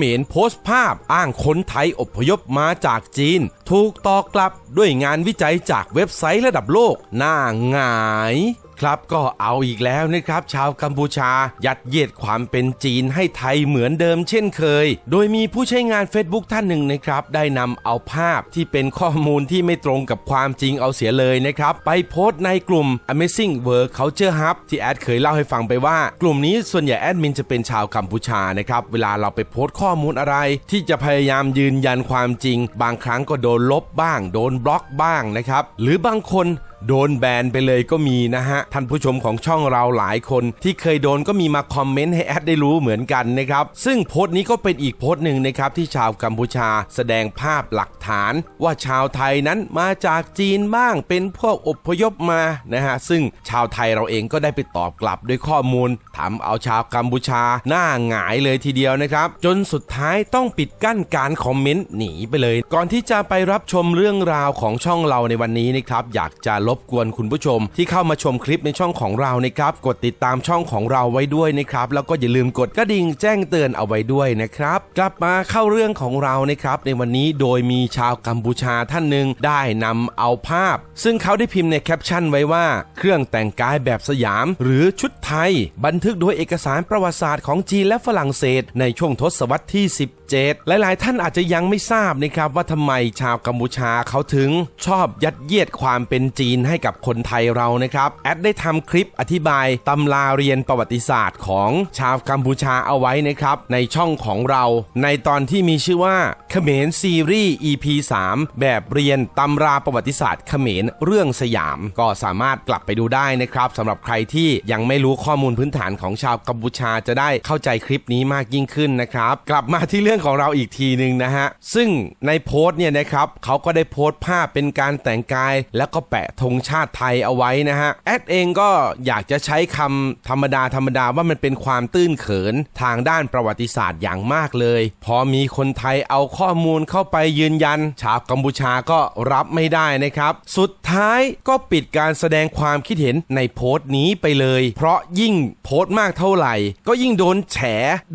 มรโพสต์ภาพอ้างคนไทยอพยพมาจากจีน ถูกต่อกลับด้วยงานวิจัยจากเว็บไซต์ระดับโลกหน้าหงาย ครับก็เอาอีกแล้วนะครับ ชาวกัมพูชา ยัดเยียดความเป็นจีนให้ไทยเหมือนเดิมเช่นเคย โดยมีผู้ใช้งาน Facebook ท่านหนึ่งนะครับ ได้นำเอาภาพที่เป็นข้อมูลที่ไม่ตรงกับความจริงเอาเสียเลยนะครับ ไปโพสต์ในกลุ่ม Amazing World Culture Hub ที่แอดเคยเล่าให้ฟังไปว่า กลุ่มนี้ส่วนใหญ่แอดมินจะเป็นชาวกัมพูชานะครับเวลาเราไปโพสต์ข้อมูลอะไร ที่จะพยายามยืนยันความจริง บางครั้งก็โดนลบบ้าง โดนบล็อกบ้างนะครับหรือบางคน โดนแบนไปเลยก็มีนะฮะ ท่านผู้ชมของช่องเราหลายคน ที่เคยโดนก็มีมาคอมเมนต์ให้แอดได้รู้เหมือนกันนะครับ ซึ่งโพสต์นี้ก็เป็นอีกโพสต์หนึ่งนะครับที่ชาวกัมพูชาแสดงภาพหลักฐาน ว่าชาวไทยนั้นมาจากจีนบ้างเป็นพวกอพยพมานะฮะซึ่งชาวไทยเราเองก็ได้ไปตอบกลับด้วยข้อมูลทำเอาชาวกัมพูชาหน้าหงายเลยทีเดียวนะครับ จนสุดท้ายต้องปิดกั้นการคอมเมนต์หนีไปเลย ก่อนที่จะไปรับชมเรื่องราวของช่องเราในวันนี้นะครับอยากจะรบกวนคุณผู้ชม ที่เข้ามาชมคลิปในช่องของเรานะครับกดติดตามช่องของเราไว้ด้วยนะครับแล้วก็อย่าลืมกดกระดิ่งแจ้งเตือนเอาไว้ด้วยนะครับ กลับมาเข้าเรื่องของเรานะครับ ในวันนี้โดยมีชาวกัมพูชาท่านหนึ่งได้นำเอาภาพ ซึ่งเขาได้พิมพ์ในแคปชั่นไว้ว่า เครื่องแต่งกายแบบสยาม หรือชุดไทย บันทึกโดยเอกสารประวัติศาสตร์ของจีนและฝรั่งเศส ในช่วงทศวรรษที่ 17หลายๆ ท่านอาจจะยังไม่ทราบนะครับว่าทำไมชาวกัมพูชาเขาถึงชอบยัดเยียดความเป็นจีนให้กับคนไทยเรานะครับแอดได้ทำคลิปอธิบายตำราเรียนประวัติศาสตร์ของชาวกัมพูชาเอาไว้นะครับในช่องของเรา ในตอนที่มีชื่อว่าเขมรซีรีส์ EP 3 แบบเรียนตำราประวัติศาสตร์เขมรเรื่องสยาม ก็สามารถกลับไปดูได้นะครับสำหรับใครที่ยังไม่รู้ข้อมูลพื้นฐานของชาวกัมพูชาจะได้เข้าใจคลิปนี้มากยิ่งขึ้นนะครับ กลับมาที่เรื่องของเราอีกทีหนึ่งนะฮะ ซึ่งในโพสต์เนี่ยนะครับเขาก็ได้โพสต์ภาพเป็นการแต่งกาย แล้วก็แปะธงชาติไทยเอาไว้นะฮะ แอดเองก็อยากจะใช้คำธรรมดาธรรมดาว่ามันเป็นความตื้นเขินทางด้านประวัติศาสตร์อย่างมากเลย พอมีคนไทยเอาข้อมูลเข้าไปยืนยัน ชาวกัมพูชาก็รับไม่ได้นะครับ สุดท้ายก็ปิดการแสดงความคิดเห็นในโพสต์นี้ไปเลย เพราะยิ่งโพสต์มากเท่าไหร่ ก็ยิ่งโดนแฉ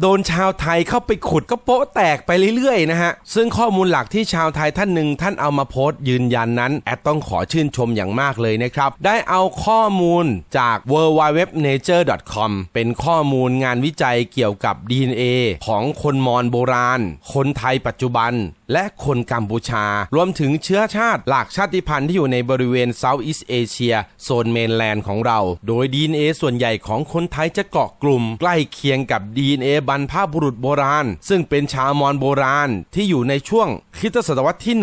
โดนชาวไทยเข้าไปขุดก็โป๊ะแตกไปเรื่อยๆนะฮะ ซึ่งข้อมูลหลักที่ชาวไทยท่านหนึ่งท่านเอามาโพสต์ยืนยันนั้น แอดต้องขอชื่นชมอย่างมากเลยนะครับ ได้เอาข้อมูลจาก w w w n a t u r e c o m เป็นข้อมูลงานวิจัยเกี่ยวกับ DNA ของคนมอญโบราณ คนไทยปัจจุบันและคนกัมพูชา รวมถึงเชื้อชาติหลักชาติพันธุ์ที่อยู่ในบริเวณเซาท์อีสเอเชียโซนเมนแลนด์ของเรา โดย DNA ส่วนใหญ่ของคนไทยจะเกาะกลุ่ม ใกล้เคียงกับ DNA บรรพบุรุษโบราณ ซึ่งเป็นชาวมอนโบราณที่อยู่ในช่วงคริสตศตวรรษที่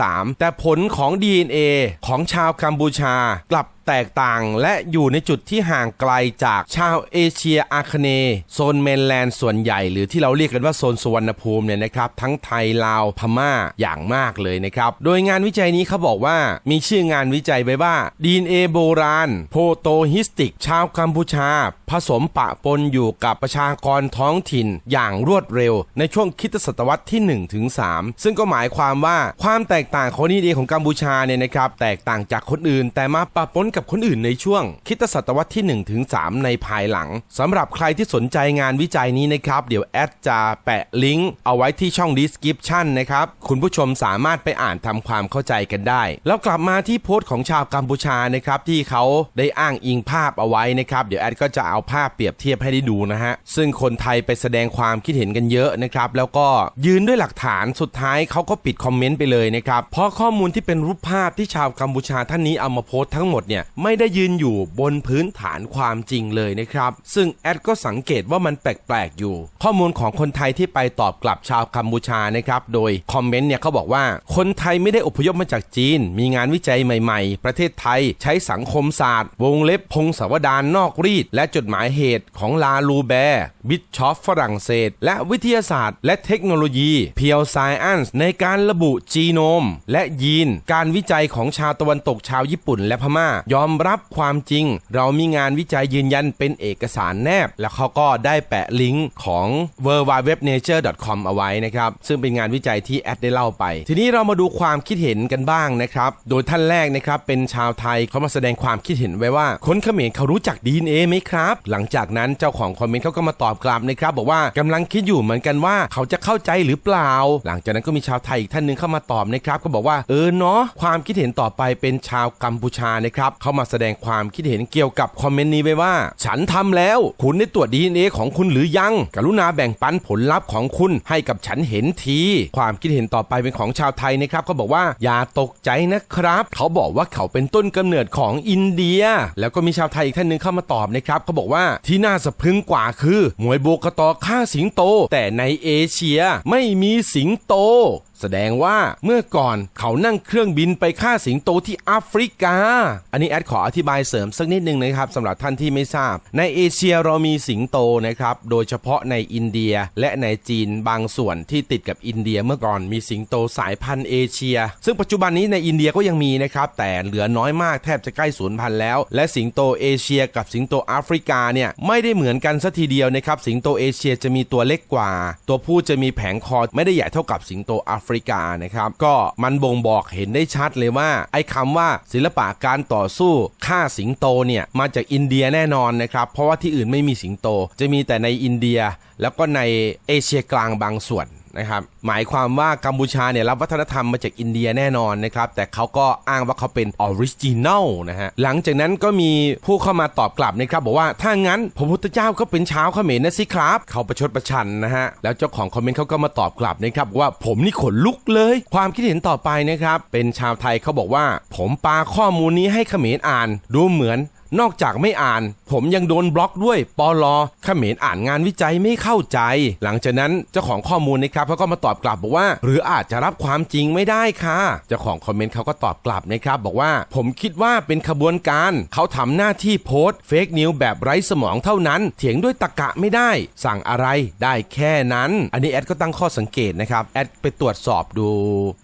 1-3 แต่ผลของ DNA ของชาวกัมพูชากลับ แตกต่าง และอยู่ในจุดที่ห่างไกลจากชาวเอเชียอาคเนย์โซนเมนแลนด์ส่วนใหญ่ หรือที่เราเรียกกันว่าโซนสุวรรณภูมิเนี่ยนะครับ ทั้งไทยลาวพม่าอย่างมากเลยนะครับ โดยงานวิจัยนี้เขาบอกว่ามีชื่องานวิจัยไว้ว่า DNA โบราณ โพโตฮิสติก ชาวกัมพูชา ผสมปะปนอยู่กับประชากรท้องถิ่นอย่างรวดเร็ว ในช่วงคริสตศตวรรษที่1ถึง3ซึ่งก็หมายความว่าความแตกต่างของ DNA ของกัมพูชาเนี่ยนะครับแตกต่างจากคนอื่น แต่มาปะปนกับคนอื่นในช่วงคริสตศตวรรษที่1ถึง3ในภายหลังสำหรับใครที่สนใจงานวิจัยนี้นะครับ เดี๋ยวแอดจะแปะลิงก์เอาไว้ที่ช่อง description นะครับ คุณผู้ชมสามารถไปอ่านทำความเข้าใจกันได้ แล้วกลับมาที่โพสต์ของชาวกัมพูชานะครับ ที่เขาได้อ้างอิงภาพเอาไว้นะครับ เดี๋ยวแอดก็จะเอาภาพเปรียบเทียบให้ได้ดูนะฮะซึ่งคนไทยไปแสดงความคิดเห็นกันเยอะนะครับแล้วก็ยืนด้วยหลักฐานสุดท้ายเขาก็ปิดคอมเมนต์ไปเลยนะครับเพราะข้อมูลที่เป็นรูปภาพที่ชาวกัมพูชาท่านนี้เอามาโพสต์ทั้งหมดเนี่ยไม่ได้ยืนอยู่บนพื้นฐานความจริงเลยนะครับ ซึ่งแอดก็สังเกตว่ามันแปลกๆอยู่ ข้อมูลของคนไทยที่ไปตอบกลับชาวกัมพูชานะครับโดยคอมเมนต์เนี่ยเขาบอกว่าคนไทยไม่ได้อพยพมาจากจีน มีงานวิจัยใหม่ๆ ประเทศไทยใช้สังคมศาสตร์ วงเล็บพงศาวดารนอกรีด และจดหมายเหตุของลาลูแบร์บิชชอฟฝรั่งเศส และวิทยาศาสตร์ และเทคโนโลยีเพียวไซแอนส์ในการระบุจีโนม และยีน การวิจัยของชาวตะวันตกชาวญี่ปุ่นและพม่ายอมรับความจริง เรามีงานวิจัยยืนยันเป็นเอกสารแนบ แล้วเขาก็ได้แปะลิงก์ของ w w w n a t u r e c o m เอาไว้นะครับ ซึ่งเป็นงานวิจัยที่แอดได้เล่าไป ทีนี้เรามาดูความคิดเห็นกันบ้างนะครับ โดยท่านแรกนะครับเป็นชาวไทยเขามาแสดงความคิดเห็นไว้ว่า คนเขมรเขารู้จัก DNA ไหมครับ หลังจากนั้นเจ้าของคอมเมนต์เขาก็มาตอบกลับนะครับ บอกว่ากำลังคิดอยู่เหมือนกันว่าเขาจะเข้าใจหรือเปล่า หลังจากนั้นก็มีชาวไทยอีกท่านหนึงเข้ามาตอบนะครับก็บอกว่าเออเนาะความคิดเห็นต่อไปเป็นชาวกัมพูชานะครับเขามาแสดงความคิดเห็นเกี่ยวกับคอมเมนต์นี้ไว้ว่า ฉันทำแล้ว คุณได้ตรวจ DNA ของคุณหรือยัง กรุณาแบ่งปันผลลัพธ์ของคุณให้กับฉันเห็นที ความคิดเห็นต่อไปเป็นของชาวไทยนะครับเขาบอกว่าอย่าตกใจนะครับ เขาบอกว่าเขาเป็นต้นกำเนิดของอินเดีย แล้วก็มีชาวไทยอีกท่านหนึ่งเข้ามาตอบนะครับเขาบอกว่าที่น่าสะพรึงกว่าคือหมวยโบกตอฆ่าสิงโต แต่ในเอเชียไม่มีสิงโต แสดงว่าเมื่อก่อนเขานั่งเครื่องบินไปฆ่าสิงโตที่แอฟริกา อันนี้แอดขออธิบายเสริมสักนิดนึงนะครับสำหรับท่านที่ไม่ทราบ ในเอเชียเรามีสิงโตนะครับ โดยเฉพาะในอินเดียและในจีนบางส่วนที่ติดกับอินเดียเมื่อก่อนมีสิงโตสายพันธุ์เอเชีย ซึ่งปัจจุบันนี้ในอินเดียก็ยังมีนะครับ แต่เหลือน้อยมากแทบจะใกล้สูญพันธุ์แล้ว และสิงโตเอเชียกับสิงโตแอฟริกาเนี่ยไม่ได้เหมือนกันสัทีเดียวนะครับสิงโตเอเชียจะมีตัวเล็กกว่า ตัวผู้จะมีแผงคอไม่ได้ใหญ่เท่ากับสิงโตแอฟริกานะครับ ก็มันบ่งบอกเห็นได้ชัดเลยว่า ไอ้คำว่าศิลปะการต่อสู้ฆ่าสิงโตเนี่ยมาจากอินเดียแน่นอนนะครับ เพราะว่าที่อื่นไม่มีสิงโต จะมีแต่ในอินเดีย แล้วก็ในเอเชียกลางบางส่วน นะครับหมายความว่ากัมพูชาเนี่ยรับวัฒนธรรมมาจากอินเดียแน่นอนนะครับแต่เขาก็อ้างว่าเขาเป็นออริจินัลนะฮะหลังจากนั้นก็มีผู้เข้ามาตอบกลับนะครับบอกว่าถ้างั้นพระพุทธเจ้าก็เป็นชาวเขมรนะสิครับ เขาประชดประชันนะฮะแล้วเจ้าของคอมเมนต์เขาก็มาตอบกลับนะครับว่าผมนี่ขนลุกเลย ความคิดเห็นต่อไปนะครับเป็นชาวไทยเขาบอกว่า ผมปาข้อมูลนี้ให้เขมรอ่าน ดูเหมือน นอกจากไม่อ่าน ผมยังโดนบล็อกด้วยปอลอเขมรอ่านงานวิจัยไม่เข้าใจ หลังจากนั้นเจ้าของข้อมูลนะครับเขาก็มาตอบกลับบอกว่า หรืออาจจะรับความจริงไม่ได้ค่ะเจ้าของคอมเมนต์เขาก็ตอบกลับนะครับบอกว่า ผมคิดว่าเป็นขบวนการเขาทำหน้าที่โพสต์เฟกนิวแบบไร้สมองเท่านั้น เถียงด้วยตะกะไม่ได้ สั่งอะไรได้แค่นั้น อันนี้แอดก็ตั้งข้อสังเกตนะครับแอดไปตรวจสอบดู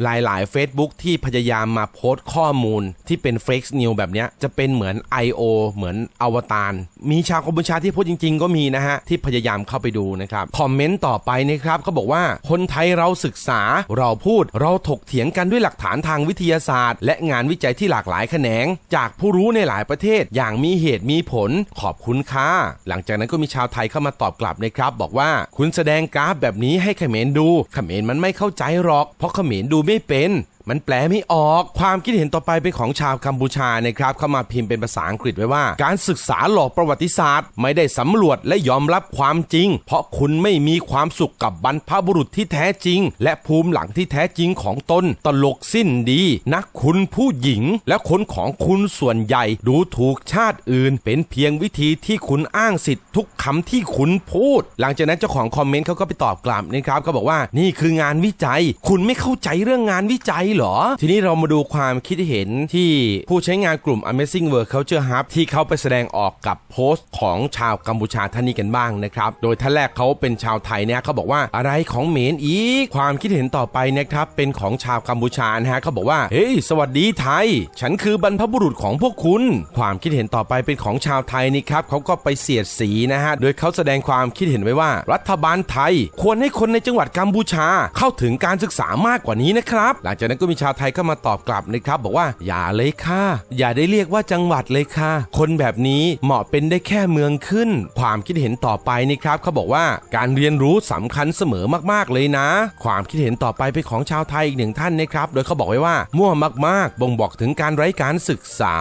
หลายๆ Facebook ที่พยายามมาโพสต์ข้อมูลที่เป็นเฟกนิวแบบนี้จะเป็นเหมือน I.O. เหมือนอวตารมีชาวกัมพูชาที่พูดจริง ๆ ก็มีนะฮะที่พยายามเข้าไปดูนะครับคอมเมนต์ต่อไปนะครับเขาบอกว่าคนไทยเราศึกษา เราพูดเราถกเถียงกันด้วยหลักฐานทางวิทยาศาสตร์ และงานวิจัยที่หลากหลายแขนง จากผู้รู้ในหลายประเทศ อย่างมีเหตุมีผลขอบคุณค่ะ หลังจากนั้นก็มีชาวไทยเข้ามาตอบกลับนะครับ บอกว่าคุณแสดงกราฟแบบนี้ให้เขมรดูเขมรมันไม่เข้าใจหรอก เพราะเขมรดูไม่เป็น มันแปลไม่ออก ความคิดเห็นต่อไปเป็นของชาวกัมพูชานะครับเข้ามาพิมพ์เป็นภาษาอังกฤษไว้ว่า การศึกษาหลอกประวัติศาสตร์ ไม่ได้สำรวจและยอมรับความจริง เพราะคุณไม่มีความสุขกับบรรพบุรุษที่แท้จริง และภูมิหลังที่แท้จริงของตนตลกสิ้นดี นักคุณผู้หญิง และคนของคุณส่วนใหญ่ดูถูกชาติอื่น เป็นเพียงวิธีที่คุณอ้างสิทธิ์ทุกคำที่คุณพูด หลังจากนั้นเจ้าของคอมเมนต์เขาก็ไปตอบกลับนะครับก็บอกว่านี่คืองานวิจัย คุณไม่เข้าใจเรื่องงานวิจัยเหรอ ทีนี้เรามาดูความคิดเห็นที่ผู้ใช้งานกลุ่ม Amazing World Culture Hub ที่เขาไปแสดงออกกับโพสต์ของชาวกัมพูชาท่านนี้กันบ้างนะครับ โดยท่านแรกเขาเป็นชาวไทยเนี่ยเขาบอกว่าอะไรของเหมนอีก ความคิดเห็นต่อไปนะครับเป็นของชาวกัมพูชานะฮะเขาบอกว่า เฮ้ย สวัสดีไทย ฉันคือบรรพบุรุษของพวกคุณ ความคิดเห็นต่อไปเป็นของชาวไทยนี่ครับเขาก็ไปเสียดสีนะฮะ โดยเขาแสดงความคิดเห็นไว้ว่า รัฐบาลไทย ควรให้คนในจังหวัดกัมพูชา เข้าถึงการศึกษามากกว่านี้นะครับ หลังจากนั้นก็มีชาวไทยเข้ามาตอบกลับนะครับบอกว่าอย่าเลยค่ะ อย่าได้เรียกว่าจังหวัดเลยค่ะ คนแบบนี้เหมาะเป็นได้แค่เมืองขึ้น ความคิดเห็นต่อไปนี่ครับเขาบอกว่าการเรียนรู้สำคัญเสมอมากๆเลยนะ ความคิดเห็นต่อไปเป็นของชาวไทยอีกหนึ่งท่านนะครับ โดยเขาบอกไว้ว่า มั่วมากๆ บ่งบอกถึงการไร้การศึกษา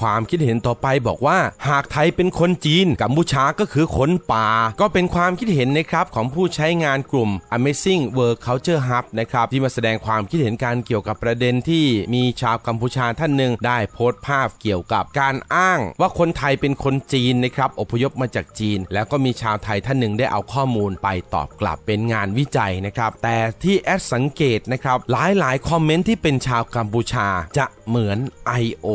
ความคิดเห็นต่อไปบอกว่า หากไทยเป็นคนจีนกัมพูชาก็คือคนป่า ก็เป็นความคิดเห็นนะครับของผู้ใช้งานกลุ่ม Amazing World Culture Hub นะครับที่มาแสดงความคิดเห็นการเกี่ยวกับประเด็นที่มีชาวกัมพูชาท่านหนึ่งได้โพสต์ภาพเกี่ยวกับการอ้างว่าคนไทยเป็นคนจีนนะครับอพยพมาจากจีน แล้วก็มีชาวไทยท่านหนึ่งได้เอาข้อมูลไปตอบกลับเป็นงานวิจัยนะครับ แต่ที่แอดสังเกตนะครับหลายหลายๆคอมเมนต์ที่เป็นชาวกัมพูชาจะเหมือน I.O.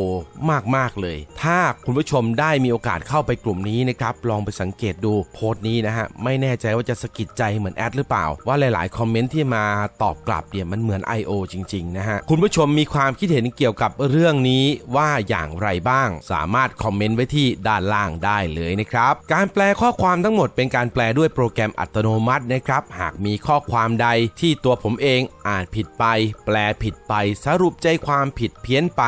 มากๆเลย ถ้าคุณผู้ชมได้มีโอกาสเข้าไปกลุ่มนี้นะครับ ลองไปสังเกตดูโพสต์นี้นะฮะ ไม่แน่ใจว่าจะสะกิดใจเหมือนแอดหรือเปล่า ว่าหลายๆ คอมเมนต์ที่มาตอบกลับเนี่ยมันเหมือน I.O. จริง ๆ นะฮะ คุณผู้ชมมีความคิดเห็นเกี่ยวกับเรื่องนี้ว่าอย่างไรบ้าง สามารถคอมเมนต์ไว้ที่ด้านล่างได้เลยนะครับ การแปลข้อความทั้งหมดเป็นการแปลด้วยโปรแกรมอัตโนมัตินะครับ หากมีข้อความใดที่ตัวผมเองอ่านผิดไป แปลผิดไปสรุปใจความผิดเพี้ยนนไป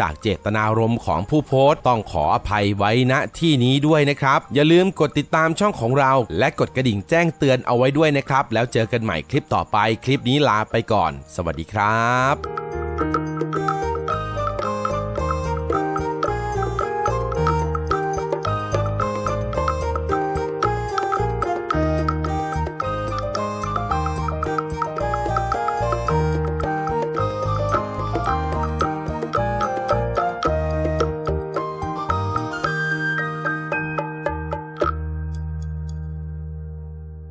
จากเจตนารมณ์ของผู้โพสต์ต้องขออภัยไว้ณที่นี้ด้วยนะครับ อย่าลืมกดติดตามช่องของเรา และกดกระดิ่งแจ้งเตือนเอาไว้ด้วยนะครับ แล้วเจอกันใหม่คลิปต่อไปคลิปนี้ลาไปก่อน สวัสดีครับ